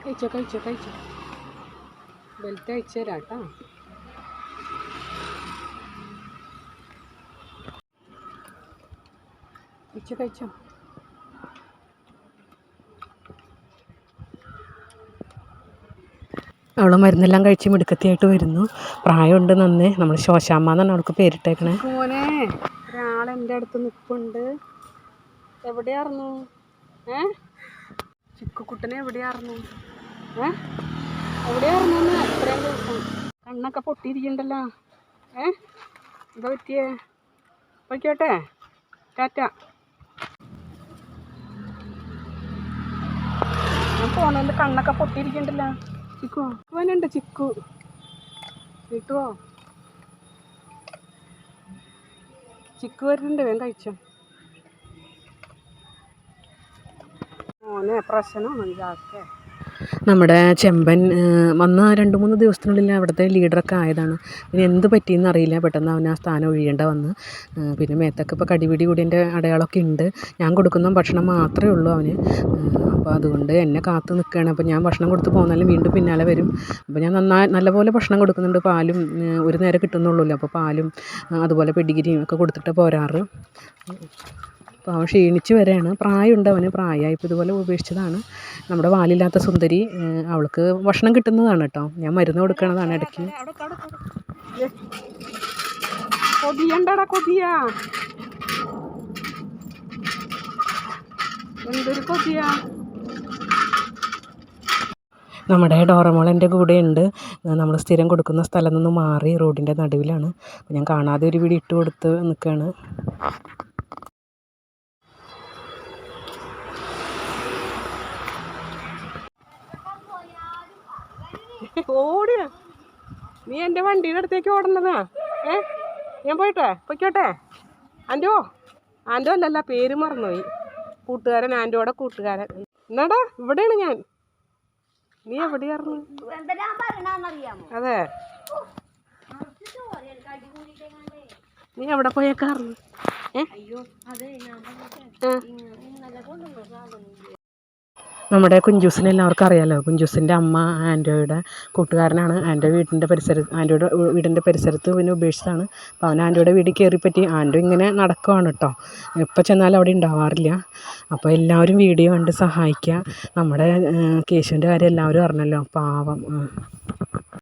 കഴിച്ചോ കഴിച്ചോ കഴിച്ചോ. ബെൽറ്റ് അയച്ചു തരാം കേട്ടോ കഴിച്ചോ കഴിച്ചോ. അവൾ മരുന്നെല്ലാം കഴിച്ച് മിടുക്കത്തിയായിട്ട് വരുന്നു. പ്രായമുണ്ട് നന്ന്. നമ്മൾ ശോശാമ്മ എന്നാണ് അവൾക്ക് പേരിട്ടേക്കണേ. മോനെ ഒരാൾ എന്റെ അടുത്ത് നിൽപ്പുണ്ട് എവിടെയായിരുന്നു ഏ? ചിക്കുക്കുട്ടനെ എവിടെയായിരുന്നു ഏ? എന്ന് ഇത്രയും ദിവസം കണ്ണൊക്കെ പൊട്ടിയിരിക്കണ്ടല്ലോ. ഏ? എന്താ പറ്റിയേ? പോയിക്കോട്ടെ ടാറ്റ. ഞാൻ പോണതിന്റെ കണ്ണൊക്കെ പൊട്ടിയിരിക്കണ്ടല്ലോ. ചിക്കു. അവനുണ്ട് ചിക്കു. കിട്ടുവോ ചിക്കു വരുന്നുണ്ട്. വേഗം കഴിച്ചോ. മോനെ പ്രശ്നമാണ് ഇതാക്കെ നമ്മുടെ ചെമ്പൻ വന്ന രണ്ട് മൂന്ന് ദിവസത്തിനുള്ളിൽ അവിടുത്തെ ലീഡറൊക്കെ ആയതാണ്. പിന്നെ എന്ത് പറ്റിയെന്ന് അറിയില്ല. പെട്ടെന്ന് അവൻ ആ സ്ഥാനം ഒഴിയേണ്ട വന്ന്. പിന്നെ മേത്തൊക്കെ ഇപ്പോൾ കടിപിടി കൂടിയതിന്റെ അടയാളമൊക്കെ ഉണ്ട്. ഞാൻ കൊടുക്കുന്ന ഭക്ഷണം മാത്രമേ ഉള്ളൂ അവന്. അപ്പോൾ അതുകൊണ്ട് എന്നെ കാത്തു നിൽക്കുകയാണ്. അപ്പോൾ ഞാൻ ഭക്ഷണം കൊടുത്ത് പോന്നാലും വീണ്ടും പിന്നാലെ വരും. അപ്പോൾ ഞാൻ നന്നായി നല്ലപോലെ ഭക്ഷണം കൊടുക്കുന്നുണ്ട്. പാലും ഒരു നേരം കിട്ടുന്നുള്ളൂല്ലോ. അപ്പോൾ പാലും അതുപോലെ പെഡിഗിരിയും ഒക്കെ കൊടുത്തിട്ട് പോരാറ്. അപ്പോൾ അവൻ ക്ഷീണിച്ച് വരികയാണ്. പ്രായമുണ്ട് അവന് പ്രായമായപ്പോൾ ഇതുപോലെ ഉപേക്ഷിച്ചതാണ്. നമ്മുടെ വാലില്ലാത്ത സുന്ദരി അവൾക്ക് ഭക്ഷണം കിട്ടുന്നതാണ് കേട്ടോ. ഞാൻ മരുന്ന് കൊടുക്കണതാണ് ഇടയ്ക്ക്. കൊതിയണ്ടടാ കൊതിയ. എന്തൊരു കൊതിയ. നമ്മുടെ ഡോറമോൾ എന്റെ കൂടെ ഉണ്ട് നമ്മൾ സ്ഥിരം കൊടുക്കുന്ന സ്ഥലം നിന്ന് മാറി റോഡിന്റെ നടുവിലാണ്. ഞാൻ കാണാതെ ഒരു വീട് ഇട്ട് കൊടുത്ത് നിൽക്കുകയാണ്. ഓടിയ നീ എന്റെ വണ്ടിയുടെ അടുത്തേക്ക് ഓടണതാ ഏ? ഞാൻ പോയിട്ടെ? പൊയ്ക്കോട്ടെ? ആന്റോ ആന്റോ അല്ലല്ല പേര് മറന്നുപോയി. കൂട്ടുകാരൻ ആന്റോടെ കൂട്ടുകാരൻ. എന്നാടാ ഇവിടെയാണ് ഞാൻ. നീ എവിടെയായിരുന്നു അതെ. നീ എവിടെ പോയേക്കാറുന്നു ഏ? അയ്യോ അതെ ഞാൻ ആ. ഇന്നലെ കൊണ്ടുവന്ന സാധനം നമ്മുടെ കുഞ്ചൂസിനെ എല്ലാവർക്കും അറിയാമല്ലോ കുഞ്ചൂസിന്റെ അമ്മ ആന്റോയുടെ കൂട്ടുകാരനാണ്. ആന്റോ വീടിന്റെ പരിസരത്ത് ആന്റോയുടെ വീടിന്റെ പരിസരത്ത് പിന്നെ ഉപേക്ഷിച്ചതാണ്. അപ്പോൾ അവൻ ആന്റോയുടെ വീട്ടിൽ കയറിപ്പറ്റി ആന്റോ ഇങ്ങനെ നടക്കുവാണ് കേട്ടോ. എപ്പോൾ ചെന്നാലും അവിടെ ഉണ്ടാവാറില്ല. അപ്പോൾ എല്ലാവരും വീഡിയോ കണ്ട് സഹായിക്കുക. നമ്മുടെ കേശുവിന്റെ കാര്യം എല്ലാവരും അറിഞ്ഞല്ലോ. പാവം.